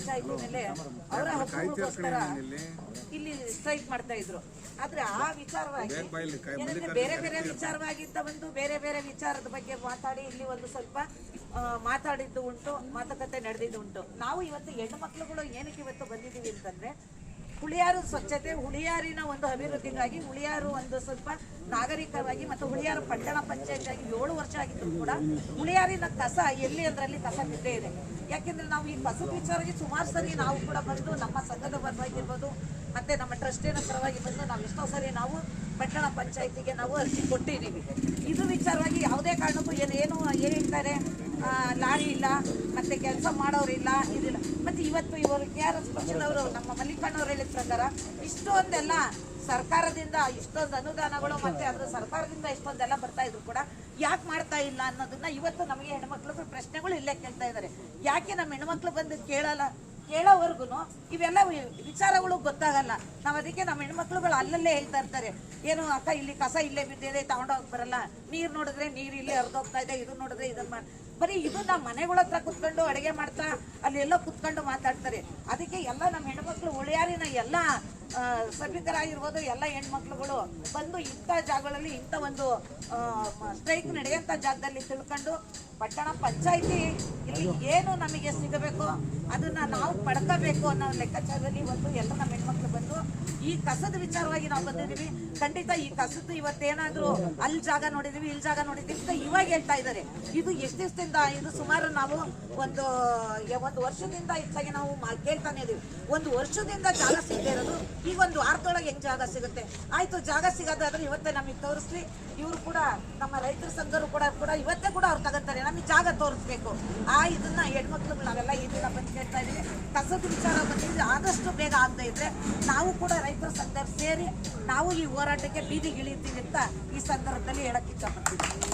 ಪಂಚಾಯತಿನಲ್ಲಿ ಅವರ ಇಲ್ಲಿ. ಸ್ಟ್ರೈಕ್ ಮಾಡ್ತಾ ಇದ್ರು. ಆದ್ರೆ ಆ ವಿಚಾರವಾಗಿ ಏನಂದ್ರೆ ಬೇರೆ ಬೇರೆ ವಿಚಾರವಾಗಿದ್ದ ಒಂದು ಬೇರೆ ಬೇರೆ ವಿಚಾರದ ಬಗ್ಗೆ ಮಾತಾಡಿ ಇಲ್ಲಿ ಒಂದು ಸ್ವಲ್ಪ ಮಾತಾಡಿದ್ದು ಉಂಟು ಮಾತುಕತೆ ನಡೆದಿದ್ದು ಉಂಟು. ನಾವು ಇವತ್ತು ಹೆಣ್ಣು ಮಕ್ಕಳುಗಳು ಏನಕ್ಕೆ ಇವತ್ತು ಬಂದಿದ್ದೀವಿ ಅಂತಂದ್ರೆ ಹುಳಿಯಾರು ಸ್ವಚ್ಛತೆ ಹುಳಿಯಾರಿನ ಒಂದು ಅಭಿವೃದ್ಧಿಗಾಗಿ ಹುಳಿಯಾರು ಒಂದು ಸ್ವಲ್ಪ ನಾಗರಿಕವಾಗಿ ಮತ್ತು ಹುಳಿಯಾರು ಪಟ್ಟಣ ಪಂಚಾಯತ್ ಆಗಿ ಏಳು ವರ್ಷ ಆಗಿದ್ರು ಕೂಡ ಹುಳಿಯಾರಿನ ಕಸ ಎಲ್ಲಿ ಅಂದ್ರಲ್ಲಿ ಕಸ ಬಿದ್ದೇ ಇದೆ? ಯಾಕೆಂದ್ರೆ ನಾವು ಈ ಬಸವ ವಿಚಾರಕ್ಕೆ ಸುಮಾರು ಸರಿ ನಾವು ಕೂಡ ಬಂದು ನಮ್ಮ ಸಂಘದ ಪರವಾಗಿರ್ಬೋದು ಮತ್ತೆ ನಮ್ಮ ಟ್ರಸ್ಟಿನ ಪರವಾಗಿ ಬಂದು ನಾವು ಎಷ್ಟೋ ಸರಿ ನಾವು ಪಟ್ಟಣ ಪಂಚಾಯತಿಗೆ ನಾವು ಅರ್ಜಿ ಕೊಟ್ಟಿದ್ದೀವಿ. ಇದು ವಿಚಾರವಾಗಿ ಯಾವುದೇ ಕಾರಣಕ್ಕೂ ಏನು ಏನು ಏನು ಹೇಳ್ತಾರೆ ಲಾರಿ ಇಲ್ಲ, ಮತ್ತೆ ಕೆಲಸ ಮಾಡೋರಿಲ್ಲ ಇದಿಲ್ಲ. ಮತ್ತೆ ಇವತ್ತು ಇವರು ಕೆ ಆರ್ ಎಸ್ ಪಕ್ಷದವರು ನಮ್ಮ ಮಲ್ಲಿಕಣ್ಣವ್ರು ಹೇಳಿದ ಪ್ರಕಾರ ಇಷ್ಟೊಂದೆಲ್ಲ ಸರ್ಕಾರದಿಂದ ಇಷ್ಟೊಂದು ಅನುದಾನಗಳು, ಮತ್ತೆ ಅದ್ರ ಸರ್ಕಾರದಿಂದ ಇಷ್ಟೊಂದೆಲ್ಲ ಬರ್ತಾ ಇದ್ರು ಕೂಡ ಯಾಕೆ ಮಾಡ್ತಾ ಇಲ್ಲ ಅನ್ನೋದನ್ನ ಇವತ್ತು ನಮಗೆ ಹೆಣ್ಮಕ್ಳು ಪ್ರಶ್ನೆಗಳು ಇಲ್ಲೇ ಕೇಳ್ತಾ ಇದ್ದಾರೆ. ಯಾಕೆ ನಮ್ಮ ಹೆಣ್ಮಕ್ಳು ಬಂದು ಕೇಳಲ್ಲ? ಕೇಳೋವರೆಗೂ ಇವೆಲ್ಲ ವಿಚಾರಗಳು ಗೊತ್ತಾಗಲ್ಲ. ನಾವು ಅದಕ್ಕೆ ನಮ್ಮ ಹೆಣ್ಮಕ್ಳುಗಳು ಅಲ್ಲಲ್ಲೇ ಹೇಳ್ತಾ ಇರ್ತಾರೆ. ಏನು ಅಕ್ಕ ಇಲ್ಲಿ ಕಸ ಇಲ್ಲೇ ಬಿದ್ದಿದೆ ತಗೊಂಡೋಗಿ ಬರಲ್ಲ. ನೀರು ನೋಡಿದ್ರೆ ನೀರು ಇಲ್ಲೇ ಹರಿದೋಗ್ತಾ ಇದೆ, ಇದು ನೋಡಿದ್ರೆ ಇದನ್ನ ಮಾಡ್- ಬರೀ ಇದು ನಮ್ಮ ಮನೆಗಳ ಹತ್ರ ಕುತ್ಕೊಂಡು ಅಡುಗೆ ಮಾಡ್ತಾ ಅಲ್ಲೆಲ್ಲ ಕುತ್ಕೊಂಡು ಮಾತಾಡ್ತಾರೆ. ಅದಕ್ಕೆ ಎಲ್ಲ ನಮ್ಮ ಹೆಣ್ಮಕ್ಳು ಉಳಿಯಾರಿನ ಎಲ್ಲ ಸಭಿಕರಾಗಿರ್ಬೋದು ಎಲ್ಲ ಹೆಣ್ಮಕ್ಳುಗಳು ಬಂದು ಇಂಥ ಜಾಗಗಳಲ್ಲಿ ಇಂಥ ಒಂದು ಸ್ಟ್ರೈಕ್ ನಡೆಯುವಂಥ ಜಾಗದಲ್ಲಿ ತಿಳ್ಕೊಂಡು ಪಟ್ಟಣ ಪಂಚಾಯಿತಿ ಇಲ್ಲಿ ಏನು ನಮಗೆ ಸಿಗಬೇಕು ಅದನ್ನು ನಾವು ಪಡ್ಕೋಬೇಕು ಅನ್ನೋ ಲೆಕ್ಕಾಚಾರದಲ್ಲಿ ಒಂದು ಎಲ್ಲ ನಮ್ಮ ಹೆಣ್ಮಕ್ಳು ಬಂದು ಈ ಕಸದ ವಿಚಾರವಾಗಿ ನಾವು ಬಂದಿದ್ದೀವಿ. ಖಂಡಿತ ಈ ಕಸದ ಇವತ್ತೇನಾದ್ರೂ ಅಲ್ಲಿ ಜಾಗ ನೋಡಿದೀವಿ ಇಲ್ಲಿ ಜಾಗ ನೋಡಿದೀವಿ ಅಂತ ಇವಾಗ ಹೇಳ್ತಾ ಇದ್ದಾರೆ. ಇದು ಎಷ್ಟು ದಿವಸದಿಂದ, ಇದು ಸುಮಾರು ನಾವು ಒಂದು ಒಂದು ವರ್ಷದಿಂದ ಹೆಚ್ಚಾಗಿ ನಾವು ಕೇಳ್ತಾನೆ ಇದೀವಿ. ಒಂದು ವರ್ಷದಿಂದ ಜಾಗ ಸಿಗದೆ ಇರೋದು, ಈಗ ಒಂದು ವಾರದೊಳಗೆ ಹೆಂಗ್ ಜಾಗ ಸಿಗುತ್ತೆ? ಆಯ್ತು, ಜಾಗ ಸಿಗೋದಾದ್ರೆ ಇವತ್ತೇ ನಮಗೆ ತೋರಿಸ್ಲಿ. ಇವರು ಕೂಡ, ನಮ್ಮ ರೈತರ ಸಂಘರು ಕೂಡ ಕೂಡ ಇವತ್ತೇ ಕೂಡ ಅವ್ರು ತಗೋತಾರೆ. ನಮಗೆ ಜಾಗ ತೋರಿಸ್ಬೇಕು. ಆ, ಇದನ್ನ ಹೆಣ್ಮಕ್ಳು ನಾವೆಲ್ಲ ಈ ದಿನ ಬಂದು ಕೇಳ್ತಾ ಇದೀವಿ. ಕಸದ ವಿಚಾರ ಬಂದಿದ್ರೆ ಆದಷ್ಟು ಆಗದೆ ಇದ್ರೆ ನಾವು ಕೂಡ ರೈತರ ಸಂಘ ಸೇರಿ ನಾವು ಈ ಹೋರಾಟಕ್ಕೆ ಬೀದಿಗಿಳಿತೀವಿ ಅಂತ ಈ ಸಂದರ್ಭದಲ್ಲಿ ಹೇಳಕ್ಕೆ ಇಷ್ಟಪಡ್ತೀನಿ.